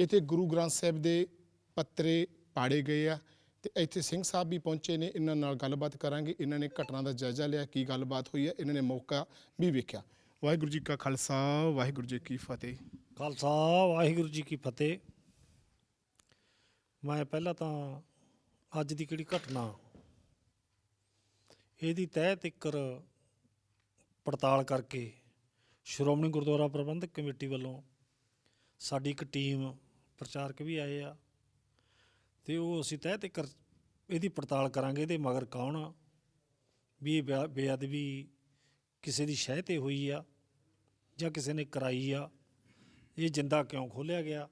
ਇੱਥੇ ਗੁਰੂ ਗ੍ਰੰਥ ਸਾਹਿਬ ਦੇ ਪੱਤਰੇ ਪਾੜੇ ਗਏ ਆ ਤੇ ਇੱਥੇ ਸਿੰਘ ਸਾਹਿਬ ਵੀ ਪਹੁੰਚੇ ਨੇ, ਇਹਨਾਂ ਨਾਲ ਗੱਲਬਾਤ ਕਰਾਂਗੇ। ਇਹਨਾਂ ਨੇ ਘਟਨਾ ਦਾ ਜਾਇਜ਼ਾ ਲਿਆ, ਕੀ ਗੱਲਬਾਤ ਹੋਈ ਹੈ ਇਹਨਾਂ ਨੇ ਮੌਕਾ ਵੀ ਵੇਖਿਆ। ਵਾਹਿਗੁਰੂ ਜੀ ਕਾ ਖਾਲਸਾ, ਵਾਹਿਗੁਰੂ ਜੀ ਕੀ ਫਤਿਹ। ਖਾਲਸਾ, ਵਾਹਿਗੁਰੂ ਜੀ ਕੀ ਫਤਿਹ। ਮੈਂ ਪਹਿਲਾਂ ਤਾਂ ਅੱਜ ਦੀ ਕਿਹੜੀ ਘਟਨਾ? ਇਹਦੀ ਤਹਿ ਤਿੱਕਰ ਪੜਤਾਲ ਕਰਕੇ ਸ਼੍ਰੋਮਣੀ ਗੁਰਦੁਆਰਾ ਪ੍ਰਬੰਧਕ ਕਮੇਟੀ ਵੱਲੋਂ ਸਾਡੀ ਇੱਕ ਟੀਮ ਪ੍ਰਚਾਰਕ ਵੀ ਆਏ ਆ। ਤੇ ਉਹ ਅਸੀਂ ਤਹਿ 'ਤੇ ਕਰ, ਇਹਦੀ ਪੜਤਾਲ ਕਰਾਂਗੇ ਇਹਦੇ ਮਗਰ ਕੌਣ ਆ? ਵੀ ਇਹ ਬੇ- ਬੇਅਦਬੀ ਕਿਸੇ ਦੀ ਸ਼ਹਿ ਤੇ ਹੋਈ ਆ ਜਾਂ ਕਿਸੇ ਨੇ ਕਰਾਈ ਆ? ਇਹ ਜਿੰਦਾ ਕਿਉਂ ਖੋਲਿਆ ਗਿਆ?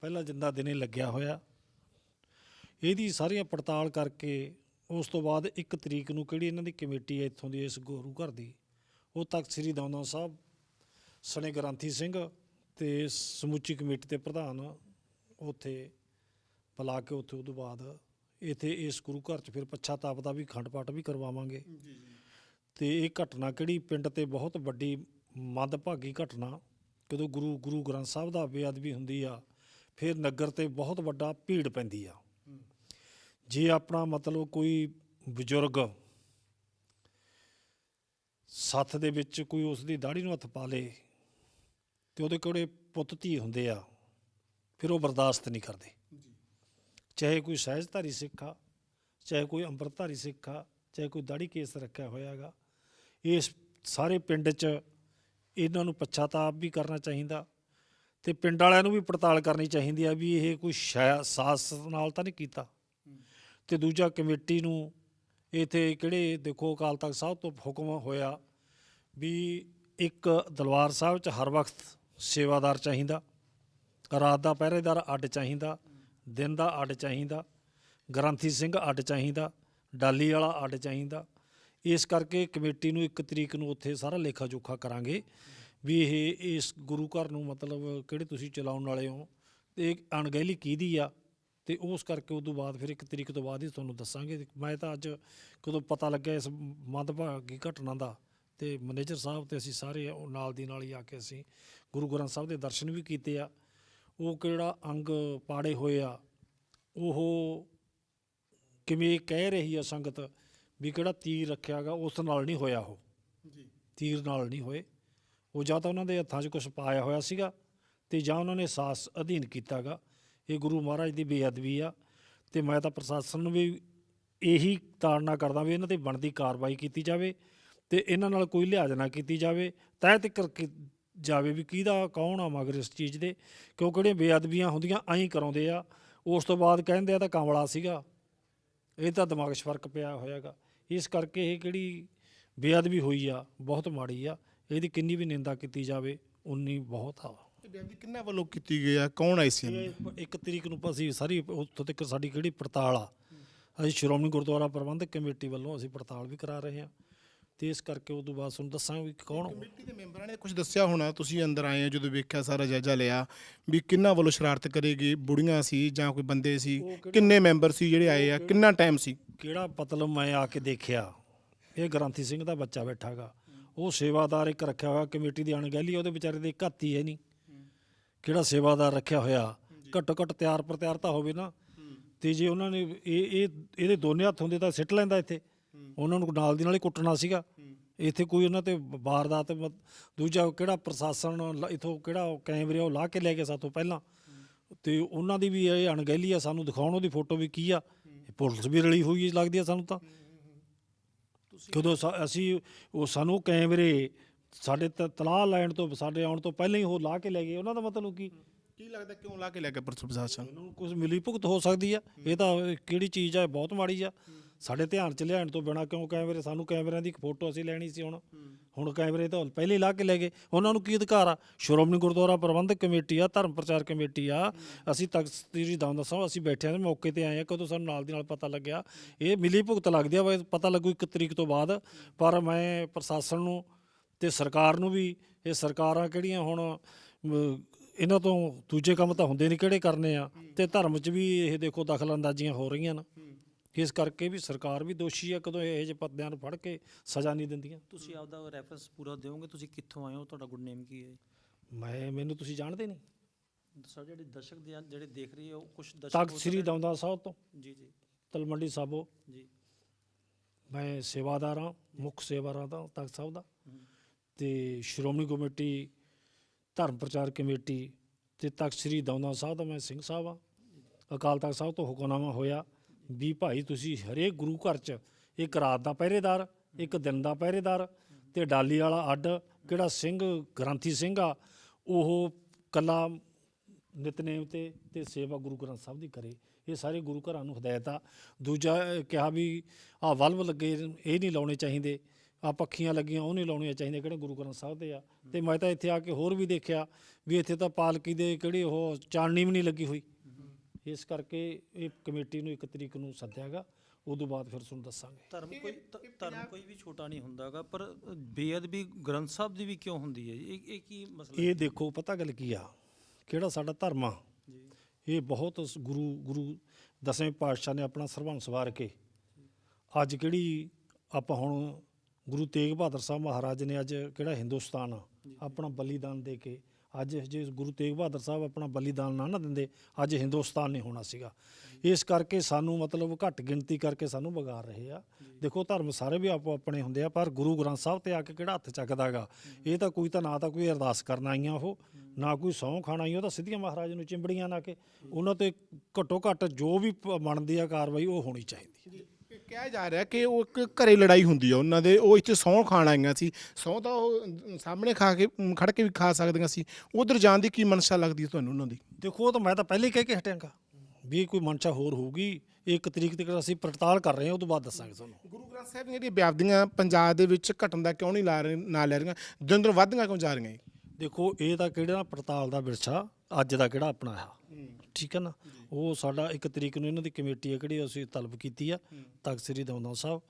ਪਹਿਲਾ ਜਿੰਦਾ ਦਿਨੇ ਲੱਗਿਆ ਹੋਇਆ। ਇਹਦੀ ਸਾਰੀਆਂ ਪੜਤਾਲ ਕਰਕੇ ਉਸ ਤੋਂ ਬਾਅਦ ਇੱਕ ਤਰੀਕ ਨੂੰ ਕਿਹੜੀ ਇਹਨਾਂ ਦੀ ਕਮੇਟੀ ਹੈ ਇੱਥੋਂ ਦੀ ਇਸ ਗੁਰੂ ਘਰ ਦੀ? ਉਹ ਤਖਤ ਸ੍ਰੀ ਦਮਦਮਾ ਸਾਹਿਬ, ਸਣੇ ਗ੍ਰੰਥੀ ਸਿੰਘ ਤੇ ਸਮੁੱਚੀ ਕਮੇਟੀ ਦੇ ਪ੍ਰਧਾਨ ਉੱਥੇ ਬੁਲਾ ਕੇ ਉੱਥੇ ਉਦੋਂ ਬਾਅਦ ਇੱਥੇ ਇਸ ਗੁਰੂ ਘਰ 'ਚ ਫਿਰ ਪਛਾਤਾਪ ਦਾ ਵੀ ਖੰਡ ਪਾਠ ਵੀ ਕਰਵਾਵਾਂਗੇ। ਤੇ ਇਹ ਘਟਨਾ ਕਿਹੜੀ ਪਿੰਡ ਤੇ ਬਹੁਤ ਵੱਡੀ ਮੰਦਭਾਗੀ ਘਟਨਾ ਜਦੋਂ ਗੁਰੂ ਗੁਰੂ ਗ੍ਰੰਥ ਸਾਹਿਬ ਦਾ ਬੇਅਦਬੀ ਹੁੰਦੀ ਆ ਫਿਰ ਨਗਰ ਤੇ ਬਹੁਤ ਵੱਡਾ ਭੀੜ ਪੈਂਦੀ ਆ। ਜੇ ਆਪਣਾ ਮਤਲਬ ਕੋਈ ਬਜ਼ੁਰਗ ਸੱਥ ਦੇ ਵਿੱਚ ਕੋਈ ਉਸ ਦੀ ਦਾੜੀ ਨੂੰ ਹੱਥ ਪਾ ਲੇ ਤੇ ਉਹਦੇ ਕੋਲੇ ਪੁੱਤ ਧੀ ਹੁੰਦੇ ਆ ਫਿਰ ਉਹ ਬਰਦਾਸ਼ਤ ਨਹੀਂ ਕਰਦੇ। ਚਾਹੇ ਕੋਈ ਸਹਿਜਧਾਰੀ ਸਿੱਖ ਆ ਚਾਹੇ ਕੋਈ ਅੰਮ੍ਰਿਤਧਾਰੀ ਸਿੱਖ ਆ ਚਾਹੇ ਕੋਈ ਦਾੜੀ ਕੇਸ ਰੱਖਿਆ ਹੋਇਆ ਹੈਗਾ ਇਸ ਸਾਰੇ ਪਿੰਡ 'ਚ ਇਹਨਾਂ ਨੂੰ ਪਛਤਾਪ ਵੀ ਕਰਨਾ ਚਾਹੀਦਾ ਤੇ ਪਿੰਡ ਵਾਲਿਆਂ ਨੂੰ ਵੀ ਪੜਤਾਲ ਕਰਨੀ ਚਾਹੀਦੀ ਆ ਵੀ ਇਹ ਕੋਈ ਸਾਜ਼ ਨਾਲ ਤਾਂ ਨਹੀਂ ਕੀਤਾ। ਤੇ ਦੂਜਾ ਕਮੇਟੀ ਨੂੰ ਇਥੇ ਕਿਹੜੇ ਦੇਖੋ ਅਕਾਲ ਤਖਤ ਸਾਹਿਬ ਤੋਂ ਹੁਕਮ ਹੋਇਆ ਵੀ ਇੱਕ ਦਲਵਾਰ ਸਾਹਿਬ 'ਚ ਹਰ ਵਕਤ ਸੇਵਾਦਾਰ ਚਾਹੀਦਾ। ਰਾਤ ਦਾ ਪਹਿਰੇਦਾਰ ਅੱਡ ਚਾਹੀਦਾ, ਦਿਨ ਦਾ ਅੱਡ ਚਾਹੀਦਾ, ਗ੍ਰੰਥੀ ਸਿੰਘ ਅੱਡ ਚਾਹੀਦਾ, ਡਾਲੀ ਵਾਲਾ ਅੱਡ ਚਾਹੀਦਾ। ਇਸ ਕਰਕੇ ਕਮੇਟੀ ਨੂੰ ਇੱਕ ਤਰੀਕ ਨੂੰ ਉੱਥੇ ਸਾਰਾ ਲੇਖਾ ਜੋਖਾ ਕਰਾਂਗੇ ਵੀ ਇਹ ਇਸ ਗੁਰੂ ਘਰ ਨੂੰ ਮਤਲਬ ਕਿਹੜੇ ਤੁਸੀਂ ਚਲਾਉਣ ਵਾਲੇ ਹੋ ਤੇ ਇਹ ਅਣਗਹਿਲੀ ਕਿਹਦੀ ਆ ਤੇ ਉਸ ਕਰਕੇ ਉਦੋਂ ਬਾਅਦ ਫਿਰ ਇੱਕ ਤਰੀਕ ਤੋਂ ਬਾਅਦ ਹੀ ਤੁਹਾਨੂੰ ਦੱਸਾਂਗੇ। ਮੈਂ ਤਾਂ ਅੱਜ ਕਦੋਂ ਪਤਾ ਲੱਗਿਆ ਇਸ ਮੰਦਭਾਗੀ ਘਟਨਾ ਦਾ ਤੇ ਮੈਨੇਜਰ ਸਾਹਿਬ ਤੇ ਅਸੀਂ ਸਾਰੇ ਨਾਲ ਦੀ ਨਾਲ ਹੀ ਆ ਕੇ ਅਸੀਂ ਗੁਰੂ ਗ੍ਰੰਥ ਸਾਹਿਬ ਦੇ ਦਰਸ਼ਨ ਵੀ ਕੀਤੇ ਆ। ਉਹ ਕਿਹੜਾ ਅੰਗ ਪਾੜੇ ਹੋਏ ਆ ਉਹ ਕਿਵੇਂ ਕਹਿ ਰਹੀ ਆ ਸੰਗਤ ਵੀ ਕਿਹੜਾ ਤੀਰ ਰੱਖਿਆਗਾ ਉਸ ਨਾਲ ਨਹੀਂ ਹੋਇਆ ਉਹ। ਜੀ। ਤੀਰ ਨਾਲ ਨਹੀਂ ਹੋਏ। ਉਹ ਜਾਂ ਤਾਂ ਉਹਨਾਂ ਦੇ ਹੱਥਾਂ 'ਚ ਕੁਝ ਪਾਇਆ ਹੋਇਆ ਸੀਗਾ ਤੇ ਜਾਂ ਉਹਨਾਂ ਨੇ ਸਾਸ ਅਧੀਨ ਕੀਤਾਗਾ ਇਹ ਗੁਰੂ ਮਹਾਰਾਜ ਦੀ ਬੇਅਦਬੀ ਆ ਤੇ ਮੈਂ ਤਾਂ ਪ੍ਰਸ਼ਾਸਨ ਨੂੰ ਵੀ ਇਹੀ ਤਾੜਨਾ ਕਰਦਾ ਵੀ ਇਹਨਾਂ ਤੇ ਬਣਦੀ ਕਾਰਵਾਈ ਕੀਤੀ ਜਾਵੇ ਤੇ ਇਹਨਾਂ ਨਾਲ ਕੋਈ ਲਿਹਾਜ਼ ਨਾ ਕੀਤੀ ਜਾਵੇ। ਤਹਿ ਤੱਕ ਜਾਵੇ ਵੀ ਕਿਹਦਾ ਕੌਣ ਆ ਮਗਰ ਇਸ ਚੀਜ਼ ਦੇ ਕਿਉਂ ਕਿਹੜੀਆਂ ਬੇਅਦਬੀਆਂ ਹੁੰਦੀਆਂ ਐਂ ਕਰਾਉਂਦੇ ਆ। ਉਸ ਤੋਂ ਬਾਅਦ ਕਹਿੰਦੇ ਆ ਤਾਂ ਕਾਂਵਲਾ ਸੀਗਾ। ਇਹ ਤਾਂ ਦਿਮਾਗ 'ਚ ਫ਼ਰਕ ਪਿਆ ਹੋਇਆਗਾ। ਇਸ ਕਰਕੇ ਇਹ ਕਿਹੜੀ ਬੇਅਦਬੀ ਹੋਈ ਆ ਬਹੁਤ ਮਾੜੀ ਆ। ਇਹਦੀ ਕਿੰਨੀ ਵੀ ਨਿੰਦਾ ਕੀਤੀ ਜਾਵੇ ਉਨੀ ਬਹੁਤ ਆ। ਬੇਅਦਬੀ ਕਿੰਨਾ ਵੱਲੋਂ ਕੀਤੀ ਗਈ ਆ? ਕੌਣ ਆਈ ਸੀ? ਇੱਕ ਤਰੀਕ ਨੂੰ ਅਸੀਂ ਸਾਰੀ ਉੱਥੋਂ ਤੱਕ ਸਾਡੀ ਕਿਹੜੀ ਪੜਤਾਲ ਆ? ਅਸੀਂ ਸ਼੍ਰੋਮਣੀ ਗੁਰਦੁਆਰਾ ਪ੍ਰਬੰਧਕ ਕਮੇਟੀ ਵੱਲੋਂ ਅਸੀਂ ਪੜਤਾਲ ਵੀ ਕਰਾ ਰਹੇ ਹਾਂ ਤੇ ਇਸ ਕਰਕੇ ਉਸ ਤੋਂ ਬਾਅਦ ਤੁਹਾਨੂੰ ਦੱਸਾਂਗੇ ਵੀ ਕੌਣ ਕਮੇਟੀ ਦੇ ਮੈਂਬਰਾਂ ਨੇ ਕੁਝ ਦੱਸਿਆ ਹੋਣਾ ਤੁਸੀਂ ਅੰਦਰ ਆਏ ਹੋ ਜਦੋਂ ਵੇਖਿਆ ਸਾਰਾ ਜਾਇਜ਼ਾ ਲਿਆ ਵੀ ਕਿੰਨਾ ਵੱਲੋਂ ਸ਼ਰਾਰਤ ਕਰੇਗੀ ਬੁੜੀਆਂ ਸੀ ਜਾਂ ਕੋਈ ਬੰਦੇ ਸੀ ਉਹ ਕਿੰਨੇ ਮੈਂਬਰ ਸੀ ਜਿਹੜੇ ਆਏ ਆ ਕਿੰਨਾ ਟਾਈਮ ਸੀ? ਕਿਹੜਾ ਮਤਲਬ ਮੈਂ ਆ ਕੇ ਦੇਖਿਆ ਇਹ ਗ੍ਰੰਥੀ ਸਿੰਘ ਦਾ ਬੱਚਾ ਬੈਠਾਗਾ ਉਹ ਸੇਵਾਦਾਰ ਇੱਕ ਰੱਖਿਆ ਹੋਇਆ ਕਮੇਟੀ ਦੀ ਅਣਗਹਿਲੀ ਉਹਦੇ ਵਿਚਾਰੇ ਦੇ ਹੱਥ ਹੀ ਹੈ ਨਹੀਂ ਕਿਹੜਾ ਸੇਵਾਦਾਰ ਰੱਖਿਆ ਹੋਇਆ ਘੱਟੋ ਘੱਟ ਤਿਆਰ ਪਰ ਤਿਆਰ ਤਾਂ ਹੋਵੇ ਨਾ। ਤੇ ਜੇ ਉਹਨਾਂ ਨੇ ਇਹ ਇਹ ਇਹਦੇ ਦੋਨੇ ਹੱਥ ਹੁੰਦੇ ਤਾਂ ਸਿੱਟ ਲੈਂਦਾ ਇੱਥੇ। ਉਹਨਾਂ ਨੂੰ ਨਾਲ ਦੀ ਨਾਲ ਹੀ ਕੁੱਟਣਾ ਸੀਗਾ। ਇੱਥੇ ਕੋਈ ਉਹਨਾਂ ਤੇ ਵਾਰਦਾਤ ਮ- ਦੂਜਾ ਕਿਹੜਾ ਪ੍ਰਸ਼ਾਸਨ ਲ- ਇੱਥੋਂ ਕਿਹੜਾ ਕੈਮਰੇ ਉਹ ਲਾ ਕੇ ਲੈ ਕੇ ਸਾਤੋਂ ਪਹਿਲਾਂ। ਤੇ ਉਹਨਾਂ ਦੀ ਵੀ ਇਹ ਅਣਗਹਿਲੀ ਆ ਸਾਨੂੰ ਦਿਖਾਉਣ ਉਹਦੀ ਫੋਟੋ ਵੀ ਕੀ ਆ। ਇਹ ਪੁਲਿਸ ਵੀ ਰਲੀ ਹੋਈ ਲੱਗਦੀ ਆ ਸਾਨੂੰ ਤਾਂ। ਕਦੋਂ ਅਸੀਂ ਉਹ ਸਾਨੂੰ ਕੈਮਰੇ ਸਾਡੇ ਤ- ਤਲਾਹ ਲੈਣ ਤੋਂ ਸਾਡੇ ਆਉਣ ਤੋਂ ਪਹਿਲਾਂ ਹੀ ਉਹ ਲਾ ਕੇ ਲੈ ਗਏ। ਉਹਨਾਂ ਦਾ ਮਤਲਬ ਕੀ? ਕੀ ਲੱਗਦਾ ਕਿਉਂ ਲਾ ਕੇ ਲੈ ਕੇ ਪ੍ਰਸ਼ਾਸਨ? ਉਹਨਾਂ ਨੂੰ ਕੁਝ ਮਿਲੀ ਭੁਗਤ ਹੋ ਸਕਦੀ ਆ। ਇਹ ਤਾਂ ਕਿਹੜੀ ਚੀਜ਼ ਆ ਬਹੁਤ ਮਾੜੀ ਆ। ਸਾਡੇ ਧਿਆਨ ਚ ਲਿਆਉਣ ਤੋਂ ਬਿਨਾ ਕਿਉਂ ਕੈਮਰੇ ਸਾਨੂੰ ਕੈਮਰਿਆਂ ਦੀ ਫੋਟੋ ਅਸੀਂ ਲੈਣੀ ਸੀ ਹੁਣ। ਹੁਣ ਕੈਮਰੇ ਤਾਂ ਪਹਿਲੇ ਲਾ ਕੇ ਲੈ ਗਏ। ਉਹਨਾਂ ਨੂੰ ਕੀ ਅਧਿਕਾਰ ਆ? ਸ਼੍ਰੋਮਣੀ ਗੁਰਦੁਆਰਾ ਪ੍ਰਬੰਧਕ ਕਮੇਟੀ ਆ ਧਰਮ ਪ੍ਰਚਾਰ ਕਮੇਟੀ ਆ। ਅਸੀਂ ਤਖਤ ਸ੍ਰੀ ਦਮਦਮਾ ਸਾਹਿਬ ਅਸੀਂ ਬੈਠੇ ਆ ਮੌਕੇ ਤੇ ਆਏ ਆ ਕਦੋਂ ਸਾਨੂੰ ਨਾਲ ਦੀ ਨਾਲ ਪਤਾ ਲੱਗਿਆ। ਇਹ ਮਿਲੀ ਭੁਗਤ ਲੱਗਦੀ ਆ ਪਤਾ ਲੱਗੂ ਇੱਕ ਤਰੀਕ ਤੋਂ ਬਾਅਦ। ਪਰ ਮੈਂ ਪ੍ਰਸ਼ਾਸਨ ਨੂੰ ਤੇ ਸਰਕਾਰ ਨੂੰ ਵੀ ਇਹ ਸਰਕਾਰਾਂ ਕਿਹੜੀਆਂ ਹੁਣ ਇਹਨਾਂ ਤੋਂ ਦੂਜੇ ਕੰਮ ਤਾਂ ਹੁੰਦੇ ਨਹੀਂ ਕਿਹੜੇ ਕਰਨੇ ਆ। ਤੇ ਧਰਮ 'ਚ ਵੀ ਇਹ ਦੇਖੋ ਦਖਲ ਅੰਦਾਜ਼ੀਆਂ ਹੋ ਰਹੀਆਂ ਨਾ। ਇਸ ਕਰਕੇ ਵੀ ਸਰਕਾਰ ਵੀ ਦੋਸ਼ੀ ਆ ਕਦੋਂ ਇਹੋ ਜਿਹੇ ਪੱਦਿਆਂ ਨੂੰ ਫੜ ਕੇ ਸਜ਼ਾ ਨਹੀਂ ਦਿੰਦੀਆਂ। ਤੁਸੀਂ ਆਪਦਾ ਰੈਫਰੈਂਸ ਪੂਰਾ ਦਿਓਗੇ? ਤੁਸੀਂ ਕਿੱਥੋਂ ਆਏ ਹੋ? ਤੁਹਾਡਾ ਗੁੱਡ ਨੇਮ ਕੀ ਹੈ ਮੈਂ ਮੈਨੂੰ ਤੁਸੀਂ ਜਾਣਦੇ ਨਹੀਂ। ਸਰ ਜਿਹੜੇ ਦਰਸ਼ਕ ਦੇ ਜਿਹੜੇ ਦੇਖ ਰਹੀ ਹੈ ਉਹ ਕੁਝ ਦਰਸ਼ਕ ਤਖਤ ਹੋ ਸ੍ਰੀ ਸਕਦੇ- ਦਮਦਾ ਸਾਹਿਬ ਤੋਂ। ਜੀ ਜੀ। ਤਲਮੰਡੀ ਸਾਬੋ। ਜੀ। ਮੈਂ ਸੇਵਾਦਾਰ ਹਾਂ ਮੁੱਖ ਸੇਵਾਦਾਰ ਦਾ ਤਖਤ ਸਾਹਿਬ ਦਾ। ਤੇ ਸ਼੍ਰੋਮਣੀ ਕਮੇਟੀ ਧਰਮ ਪ੍ਰਚਾਰ ਕਮੇਟੀ ਤੇ ਤਖਤ ਸ੍ਰੀ ਦਮਦਾ ਸਾਹਿਬ ਦਾ ਮੈਂ ਸਿੰਘ ਸਾਹਿਬ ਆ ਅਕਾਲ ਤਖਤ ਸਾਹਿਬ ਤੋਂ ਹੁਕਮਨਾਮਾ ਹੋਇਆ। ਵੀ ਭਾਈ ਤੁਸੀਂ ਹਰੇਕ ਗੁਰੂ ਘਰ 'ਚ ਇੱਕ ਰਾਤ ਦਾ ਪਹਿਰੇਦਾਰ, ਇੱਕ ਦਿਨ ਦਾ ਪਹਿਰੇਦਾਰ ਤੇ ਡਾਲੀ ਵਾਲਾ ਅੱਡ ਕਿਹੜਾ ਸਿੰਘ, ਗ੍ਰੰਥੀ ਸਿੰਘ ਆ, ਉਹ ਕੱਲਾ ਨਿਤਨੇਮ ਤੇ ਤੇ ਸੇਵਾ ਗੁਰੂ ਗ੍ਰੰਥ ਸਾਹਿਬ ਦੀ ਕਰੇ। ਇਹ ਸਾਰੇ ਗੁਰੂ ਘਰਾਂ ਨੂੰ ਹਦਾਇਤ ਆ। ਦੂਜਾ ਕਿਹਾ ਵੀ ਆ ਵਲਵ ਲੱਗੇ, ਇਹ ਨਹੀਂ ਲਾਉਣੇ ਚਾਹੀਦੇ। ਆ ਪੱਖੀਆਂ ਲੱਗੀਆਂ, ਉਹ ਨਹੀਂ ਲਾਉਣੀਆਂ ਚਾਹੀਦੀਆਂ, ਕਿਹੜੇ ਗੁਰੂ ਗ੍ਰੰਥ ਸਾਹਿਬ ਦੇ ਆ। ਤੇ ਮੈਂ ਤਾਂ ਇੱਥੇ ਆ ਕੇ ਹੋਰ ਵੀ ਦੇਖਿਆ ਵੀ ਇੱਥੇ ਤਾਂ ਪਾਲਕੀ ਦੇ ਕਿਹੜੀ ਉਹ ਚਾਨਣੀ ਵੀ ਨਹੀਂ ਲੱਗੀ ਹੋਈ। ਇਸ ਕਰਕੇ ਇਹ ਕਮੇਟੀ ਨੂੰ ਇੱਕ ਤਰੀਕ ਨੂੰ ਸੱਦਿਆਗਾ ਉਦੋਂ ਬਾਅਦ ਫਿਰ ਤੁਹਾਨੂੰ ਦੱਸਾਂਗੇ। ਧਰਮ ਕੋਈ ਧ- ਧਰਮ ਕੋਈ ਵੀ ਛੋਟਾ ਨਹੀਂ ਹੁੰਦਾਗਾ ਪਰ ਬੇਅਦਬੀ ਗ੍ਰੰਥ ਸਾਹਿਬ ਦੀ ਵੀ ਕਿਉਂ ਹੁੰਦੀ ਹੈ? ਜੀ? ਇਹ ਇਹ ਕੀ ਮਸਲਾ ਹੈ? ਇਹ ਦੇਖੋ ਪਤਾ ਗੱਲ ਕੀ ਆ? ਕਿਹੜਾ ਸਾਡਾ ਧਰਮ ਆ? ਜੀ। ਇਹ ਬਹੁਤ ਸ- ਗੁਰੂ ਗੁਰੂ ਦਸਵੇਂ ਪਾਤਸ਼ਾਹ ਨੇ ਆਪਣਾ ਸਰਬੰਸ ਵਾਰ ਕੇ ਅੱਜ ਕਿਹੜੀ ਆਪਾਂ ਹੁਣ ਗੁਰੂ ਤੇਗ ਬਹਾਦਰ ਸਾਹਿਬ ਮਹਾਰਾਜ ਨੇ ਅੱਜ ਕਿਹੜਾ ਹਿੰਦੁਸਤਾਨ ਆ, ਆਪਣਾ ਬਲੀਦਾਨ ਦੇ ਕੇ ਅੱਜ ਜੇ ਗੁਰੂ ਤੇਗ ਬਹਾਦਰ ਸਾਹਿਬ ਆਪਣਾ ਬਲੀਦਾਨ ਨਾ ਨਾ ਦਿੰਦੇ, ਅੱਜ ਹਿੰਦੁਸਤਾਨ ਨਹੀਂ ਹੋਣਾ ਸੀਗਾ। ਇਸ ਕਰਕੇ ਸਾਨੂੰ ਮਤਲਬ ਘੱਟ ਗਿਣਤੀ ਕਰਕੇ ਸਾਨੂੰ ਵਿਗਾੜ ਰਹੇ ਆ। ਦੇਖੋ ਧਰਮ ਸਾਰੇ ਵੀ ਆਪੋ ਆਪਣੇ ਹੁੰਦੇ ਆ, ਪਰ ਗੁਰੂ ਗ੍ਰੰਥ ਸਾਹਿਬ ਤੇ ਆ ਕੇ ਕਿਹੜਾ ਹੱਥ ਚੱਕਦਾਗਾ ਇਹ ਤਾਂ ਕੋਈ ਤਾਂ ਨਾ ਤਾਂ ਕੋਈ ਅਰਦਾਸ ਕਰਨ ਆਈਆਂ ਉਹ, ਨਾ ਕੋਈ ਸਹੁੰ ਖਾਣਾ ਆਈਆਂ, ਉਹ ਤਾਂ ਸਿੱਧੀਆਂ ਮਹਾਰਾਜ ਨੂੰ ਚਿੰਬੜੀਆਂ ਨਾ ਕੇ। ਉਹਨਾਂ ਤੇ ਘੱਟੋ ਘੱਟ ਜੋ ਵੀ ਬਣਦੀ ਆ ਕਾਰਵਾਈ ਉਹ ਹੋਣੀ ਚਾਹੀਦੀ। ਕਿਹਾ ਜਾ ਰਿਹਾ ਕਿ ਉਹ ਇੱਕ ਘਰੇ ਲੜਾਈ ਹੁੰਦੀ ਆ ਉਹਨਾਂ ਦੇ ਉਹ ਇੱਥੇ ਸਹੁੰ ਖਾਣ ਆਈਆਂ ਸੀ। ਸਹੁੰ ਤਾਂ ਉਹ ਸਾਹਮਣੇ ਖਾ ਕੇ ਅਮ, ਖੜ ਕੇ ਵੀ ਖਾ ਸਕਦੀਆਂ ਸੀ। ਉਧਰ ਜਾਣ ਦੀ ਕੀ ਮਨਸ਼ਾ ਲੱਗਦੀ ਹੈ ਤੁਹਾਨੂੰ ਉਹਨਾਂ ਦੀ? ਦੇਖੋ ਉਹ ਤਾਂ ਮੈਂ ਤਾਂ ਪਹਿਲੇ ਹੀ ਕਹਿ ਕੇ ਹਟਿਆਂਗਾ ਵੀ ਕੋਈ ਮਨਸ਼ਾ ਹੋਰ ਹੋਊਗੀ ਇੱਕ ਤਰੀਕ ਤੱਕ ਅਸੀਂ ਪੜਤਾਲ ਕਰ ਰਹੇ ਹਾਂ ਉਹ ਤੋਂ ਬਾਅਦ ਦੱਸਾਂਗੇ ਤੁਹਾਨੂੰ। ਗੁਰੂ ਗ੍ਰੰਥ ਸਾਹਿਬ ਦੀਆਂ ਜਿਹੜੀਆਂ ਬਿਆਬਦੀਆਂ ਪੰਜਾਬ ਦੇ ਵਿੱਚ ਘਟਣ ਦਾ ਕਿਉਂ ਨਹੀਂ ਲਾ ਰਹੇ ਨਾ ਲੈ ਰਹੀਆਂ? ਦਿਨ ਦਿਨ ਵੱਧਦੀਆਂ ਕਿਉਂ ਜਾ ਰਹੀਆਂ ਜੀ ਦੇਖੋ ਇਹ ਤਾਂ ਕਿਹੜਾ ਪੜਤਾਲ ਦਾ ਵਿਰਸਾ ਅੱਜ ਦਾ ਕਿਹੜਾ ਆਪਣਾ ਆ ਠੀਕ ਹੈ ਨਾ? ਉਹ ਸਾਡਾ ਇੱਕ ਤਰੀਕ ਨੂੰ ਇਹਨਾਂ ਦੀ ਕਮੇਟੀ ਹੈ ਕਿਹੜੀ ਅਸੀਂ ਤਲਬ ਕੀਤੀ ਆ ਤਖਤ ਸ੍ਰੀ ਦਮਦਮਾ ਸਾਹਿਬ।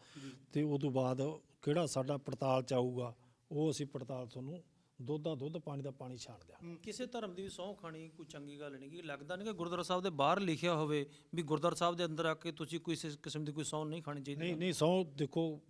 ਤੇ ਉਸ ਤੋਂ ਬਾਅਦ ਕਿਹੜਾ ਸਾਡਾ ਪੜਤਾਲ ਚ ਆਊਗਾ ਉਹ ਅਸੀਂ ਪੜਤਾਲ ਤੁਹਾਨੂੰ ਦੁੱਧ ਦਾ ਦੁੱਧ ਪਾਣੀ ਦਾ ਪਾਣੀ ਛਾਣ ਦਿਆਂਗੇ। ਕਿਸੇ ਧਰਮ ਦੀ ਵੀ ਸਹੁੰ ਖਾਣੀ ਕੋਈ ਚੰਗੀ ਗੱਲ ਨਹੀਂ ਕਿ ਲੱਗਦਾ ਨਹੀਂ ਕਿ ਗੁਰਦੁਆਰਾ ਸਾਹਿਬ ਦੇ ਬਾਹਰ ਲਿਖਿਆ ਹੋਵੇ ਵੀ ਗੁਰਦੁਆਰਾ ਸਾਹਿਬ ਦੇ ਅੰਦਰ ਆ ਕੇ ਤੁਸੀਂ ਕੋਈ ਇਸ ਕਿਸਮ ਦੀ ਕੋਈ ਸਹੁੰ ਨਹੀਂ ਖਾਣੀ ਚਾਹੀਦੀ ਨਹੀਂ ਨਹੀਂ ਸੌ ਦੇਖੋ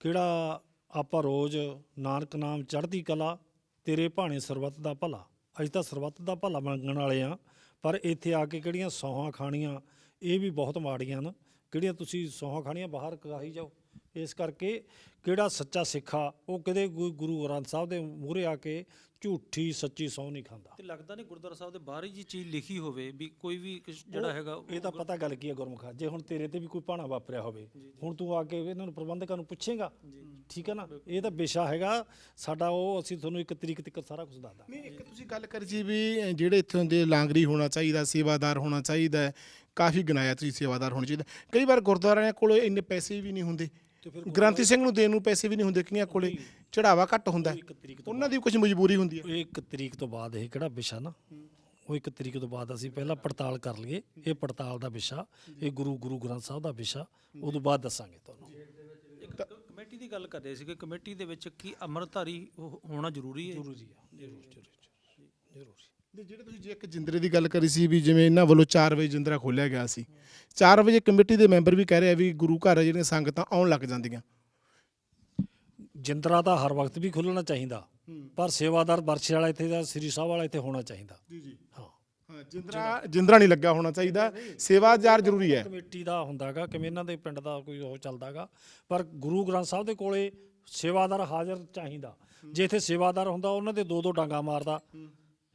ਕਿਹੜਾ ਆਪਾਂ ਰੋਜ਼ ਨਾਨਕ ਨਾਮ ਚੜ੍ਹਦੀ ਕਲਾ ਤੇਰੇ ਭਾਣੇ ਸਰਬੱਤ ਦਾ ਭਲਾ। ਅੱਜ ਤਾਂ ਸਰਬੱਤ ਦਾ ਭਲਾ ਮੰਗਣ ਵਾਲੇ ਆ। ਪਰ ਇੱਥੇ ਆ ਕੇ ਕਿਹੜੀਆਂ ਸੌਹਾਂ ਖਾਣੀਆਂ, ਇਹ ਵੀ ਬਹੁਤ ਮਾੜੀਆਂ ਨੇ ਕਿਹੜੀਆਂ ਤੁਸੀਂ ਸੌਹਾਂ ਖਾਣੀਆਂ, ਬਾਹਰ ਕਹਾਈ ਜਾਓ। ਇਸ ਕਰਕੇ ਕਿਹੜਾ ਸੱਚਾ ਸਿੱਖ ਆ ਉਹ ਕਦੇ ਗੁ- ਗੁਰੂ ਗ੍ਰੰਥ ਸਾਹਿਬ ਦੇ ਮੂਹਰੇ ਆ ਕੇ ਝੂਠੀ ਸੱਚੀ ਸੌਂ ਨਹੀਂ ਖਾਂਦਾ। ਤੇ ਲੱਗਦਾ ਨਹੀਂ ਗੁਰਦੁਆਰਾ ਸਾਹਿਬ ਦੇ ਬਾਹਰ ਹੀ ਜੀ ਚੀਜ਼ ਲਿਖੀ ਹੋਵੇ ਵੀ ਕੋਈ ਵੀ ਜਿਹੜਾ ਉਹ- ਹੈਗਾ ਇਹ ਤਾਂ ਪਤਾ ਗੱਲ ਕੀ ਹੈ ਗੁਰਮੁਖਾ ਜੇ ਹੁਣ ਤੇਰੇ ਤੇ ਵੀ ਕੋਈ ਭਾਣਾ ਵਾਪਰਿਆ ਹੋਵੇ ਹੁਣ ਤੂੰ ਆ ਕੇ ਇਹਨਾਂ ਨੂੰ ਪ੍ਰਬੰਧਕਾਂ ਨੂੰ ਪੁੱਛੇਗਾ ਠੀਕ ਹੈ ਨਾ? ਇਹ ਤਾਂ ਵਿਸ਼ਾ ਹੈਗਾ ਸਾਡਾ ਉਹ ਅਸੀਂ ਤੁਹਾਨੂੰ ਇੱਕ ਤਰੀਕ ਤੱਕ ਸਾਰਾ ਕੁਝ ਦੱਸਦਾ ਨਹੀਂ ਇੱਕ ਤੁਸੀਂ ਗੱਲ ਕਰੀ ਸੀ ਵੀ ਜਿਹੜੇ ਇੱਥੋਂ ਦੇ ਲਾਂਗਰੀ ਹੋਣਾ ਚਾਹੀਦਾ ਸੇਵਾਦਾਰ ਹੋਣਾ ਚਾਹੀਦਾ ਹੈ। ਕਾਫੀ ਗਨਾਇਆ ਤੁਸੀਂ ਸੇਵਾਦਾਰ ਹੋਣਾ ਚਾਹੀਦਾ। ਕਈ ਵਾਰ ਗੁਰਦੁਆਰਿਆਂ ਕੋਲ ਇੰਨੇ ਪੈਸੇ ਵੀ ਨਹੀਂ ਹੁੰਦੇ। ਤੇ ਗ੍ਰੰਥੀ ਸਿੰਘ ਨੂੰ ਦੇਣ ਨੂੰ ਪੈਸੇ ਵੀ ਨਹੀਂ ਹੁੰਦੇ ਕਈਆਂ ਕੋਲੇ ਚੜਾਵਾ ਘੱਟ ਹੁੰਦਾ ਹੈ। ਇੱਕ ਤਰੀਕ ਤੋਂ ਉਹਨਾਂ ਦੀ ਕੁਝ ਮਜਬੂਰੀ ਹੁੰਦੀ ਹੈ। ਇਹ ਇੱਕ ਤਰੀਕ ਤੋਂ ਬਾਅਦ ਇਹ ਕਿਹੜਾ ਵਿਸ਼ਾ ਨਾ? ਉਹ ਇੱਕ ਤਰੀਕ ਤੋਂ ਬਾਅਦ ਅਸੀਂ ਪਹਿਲਾਂ ਪੜਤਾਲ ਕਰ ਲਈਏ ਇਹ ਪੜਤਾਲ ਦਾ ਵਿਸ਼ਾ ਇਹ ਗੁਰੂ ਗੁਰੂ ਗ੍ਰੰਥ ਸਾਹਿਬ ਦਾ ਵਿਸ਼ਾ ਉਦੋਂ ਬਾਅਦ ਦੱਸਾਂਗੇ ਤੁਹਾਨੂੰ। ਕਮੇਟੀ ਦੀ ਗੱਲ ਕਰ ਰਹੇ ਸੀ ਕਿ ਕਮੇਟੀ ਦੇ ਵਿੱਚ ਕੀ ਅੰਮ੍ਰਿਤਧਾਰੀ ਹੋ- ਹੋਣਾ ਜ਼ਰੂਰੀ ਹੈ? ਜ਼ਰੂਰੀ ਆ ਜ਼ਰੂਰ ਜ਼ਰੂਰ ਜ਼ਰੂਰ। ਤੇ ਜਿਹੜੇ ਤੁਸੀਂ ਜੇ ਇੱਕ ਜਿੰਦਰੇ ਦੀ ਗੱਲ ਕਰੀ ਸੀ ਵੀ ਜਿਵੇਂ ਇਹਨਾਂ ਵੱਲੋਂ 4 ਵਜੇ ਜਿੰਦਰਾ ਖੋਲਿਆ ਗਿਆ ਸੀ 4 ਵਜੇ ਕਮੇਟੀ ਦੇ ਮੈਂਬਰ ਵੀ ਕਹਿ ਰਹੇ ਆ ਵੀ ਗੁਰੂ ਘਰ ਜਿਹੜੀਆਂ ਸੰਗਤਾਂ ਆਉਣ ਲੱਗ ਜਾਂਦੀਆਂ। ਜਿੰਦਰਾ ਤਾਂ ਹਰ ਵਕਤ ਵੀ ਖੁੱਲਣਾ ਚਾਹੀਦਾ ਪਰ ਸੇਵਾਦਾਰ ਬਰਛੇ ਵਾਲਾ ਇੱਥੇ ਦਾ ਸ੍ਰੀ ਸਾਹਿਬ ਵਾਲਾ ਇੱਥੇ ਹੋਣਾ ਚਾਹੀਦਾ। ਜੀ ਜੀ। ਹਾਂ। ਜਿੰਦਰਾ ਜਿੰਦਰਾ ਨਹੀਂ ਲੱਗਾ ਹੋਣਾ ਚਾਹੀਦਾ ਸੇਵਾਦਾਰ ਜ਼ਰੂਰੀ ਹੈ। ਕਮੇਟੀ ਦਾ ਹੁੰਦਾਗਾ ਕਿਵੇਂ ਇਹਨਾਂ ਦੇ ਪਿੰਡ ਦਾ ਕੋਈ ਉਹ ਚੱਲਦਾਗਾ ਪਰ ਗੁਰੂ ਗ੍ਰੰਥ ਸਾਹਿਬ ਦੇ ਕੋਲੇ ਸੇਵਾਦਾਰ ਹਾਜ਼ਰ ਚਾਹੀਦਾ। ਜੇ ਇੱਥੇ ਸੇਵਾਦਾਰ ਹੁੰਦਾ ਉਹਨਾਂ ਦੇ ਦੋ ਦੋ ਡਾਂਗਾ ਮਾਰਦਾ।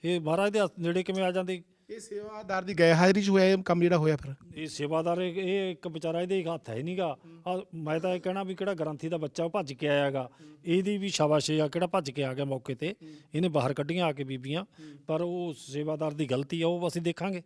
ਇਹ ਮਹਾਰਾਜ ਦੇ ਹੱਥ ਨੇੜੇ ਕਿਵੇਂ ਆ ਜਾਂਦੇ? ਇਹ ਸੇਵਾਦਾਰ ਦੀ ਗੈਰ ਹਾਜ਼ਰੀ 'ਚ ਹੋਇਆ ਇਹ ਕੰਮ ਜਿਹੜਾ ਹੋਇਆ ਫਿਰ। ਇਹ ਸੇਵਾਦਾਰ ਇਹ ਇਹ ਇੱਕ ਵਿਚਾਰਾ ਇਹਦੇ ਹੱਥ ਹੈ ਨਹੀਂਗਾ ਮੈਂ ਤਾਂ ਇਹ ਕਹਿਣਾ ਵੀ ਕਿਹੜਾ ਗ੍ਰੰਥੀ ਦਾ ਬੱਚਾ ਉਹ ਭੱਜ ਕੇ ਆਇਆਗਾ ਇਹਦੀ ਵੀ ਸ਼ਾਬਾਸ਼ੇ ਆ ਕਿਹੜਾ ਭੱਜ ਕੇ ਆ ਗਿਆ ਮੌਕੇ ਤੇ। ਇਹਨੇ ਬਾਹਰ ਕੱਢੀਆਂ ਆ ਕੇ ਬੀਬੀਆਂ। ਪਰ ਉਹ ਸੇਵਾਦਾਰ ਦੀ ਗਲਤੀ ਆ ਉਹ ਅਸੀਂ ਦੇਖਾਂਗੇ।